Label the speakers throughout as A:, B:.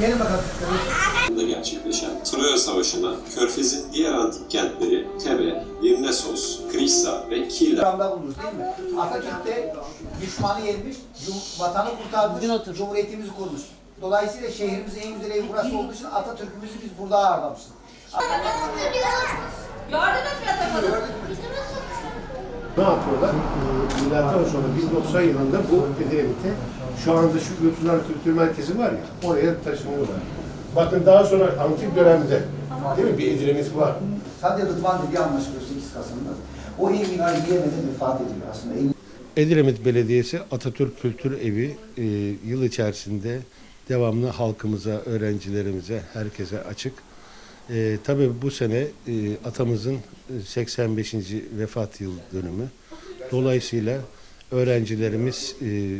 A: Gelin bakalım.
B: gerçekleşen Troya Savaşı'na Körfez'in diğer antik kentleri Tebe, Limnesos, Krissa ve Killa
A: İkramda bulunur değil mi? Atatürk de düşmanı yenmiş, vatanı kurtarmış, cumhuriyetimizi kurmuş. Dolayısıyla şehrimizin en güzel evi burası olduğu için Atatürk'ümüzü biz burada ağırlamışız.
C: Gördünüz mü yatak
D: Ne yapıyorlar? Ee, Milattan sonra 1090 yılında bu Edremit'e şu anda şu Götürler Kültür Merkezi var ya oraya taşınıyorlar. Bakın daha sonra antik dönemde değil mi bir Edremit var.
A: Sadece Rıdvan dediği anlaşılıyor 8 Kasım'da. O ev binayı yiyemeden vefat ediyor aslında.
D: Edremit Belediyesi Atatürk Kültür Evi e, yıl içerisinde devamlı halkımıza, öğrencilerimize, herkese açık. E, tabii bu sene e, atamızın e, 85. vefat yıl dönümü. Dolayısıyla öğrencilerimiz e,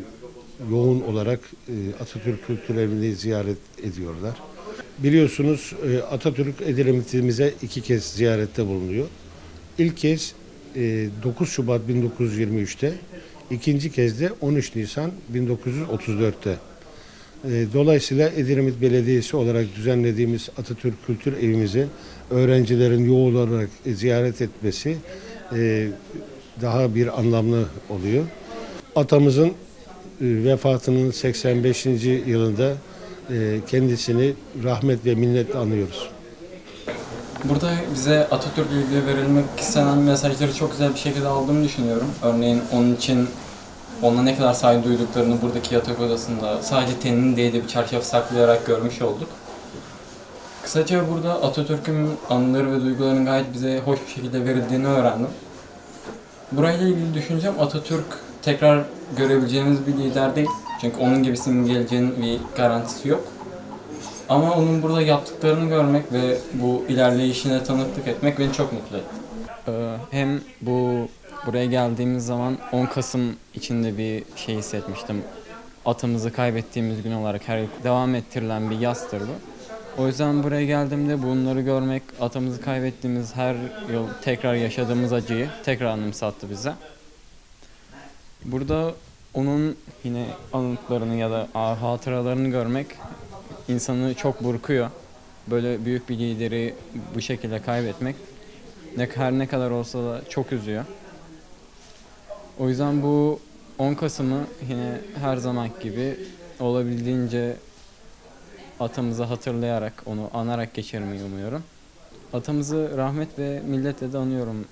D: yoğun olarak e, Atatürk Kültür Evi'ni ziyaret ediyorlar. Biliyorsunuz e, Atatürk Edremit'imize iki kez ziyarette bulunuyor. İlk kez e, 9 Şubat 1923'te, ikinci kez de 13 Nisan 1934'te. E, Dolayısıyla Edremit Belediyesi olarak düzenlediğimiz Atatürk Kültür Evimizi öğrencilerin yoğun olarak ziyaret etmesi e, daha bir anlamlı oluyor. Atamızın e, vefatının 85. yılında kendisini rahmet ve minnetle anıyoruz.
E: Burada bize Atatürk ile ilgili verilmek istenen mesajları çok güzel bir şekilde aldığımı düşünüyorum. Örneğin onun için ona ne kadar saygı duyduklarını buradaki yatak odasında sadece tenini değil de bir çarşaf saklayarak görmüş olduk. Kısaca burada Atatürk'ün anıları ve duygularının gayet bize hoş bir şekilde verildiğini öğrendim. Burayla ilgili düşüncem Atatürk tekrar görebileceğimiz bir lider değil. Çünkü onun gibisinin geleceğinin bir garantisi yok. Ama onun burada yaptıklarını görmek ve bu ilerleyişine tanıklık etmek beni çok mutlu etti.
F: Ee, Hem bu buraya geldiğimiz zaman 10 Kasım içinde bir şey hissetmiştim. Atımızı kaybettiğimiz gün olarak her devam ettirilen bir yastır bu. O yüzden buraya geldiğimde bunları görmek, atımızı kaybettiğimiz her yıl tekrar yaşadığımız acıyı tekrar anımsattı bize. Burada onun yine anıtlarını ya da hatıralarını görmek insanı çok burkuyor. Böyle büyük bir lideri bu şekilde kaybetmek ne her ne kadar olsa da çok üzüyor. O yüzden bu 10 Kasım'ı yine her zaman gibi olabildiğince atamızı hatırlayarak, onu anarak geçirmeyi umuyorum. Atamızı rahmet ve milletle de anıyorum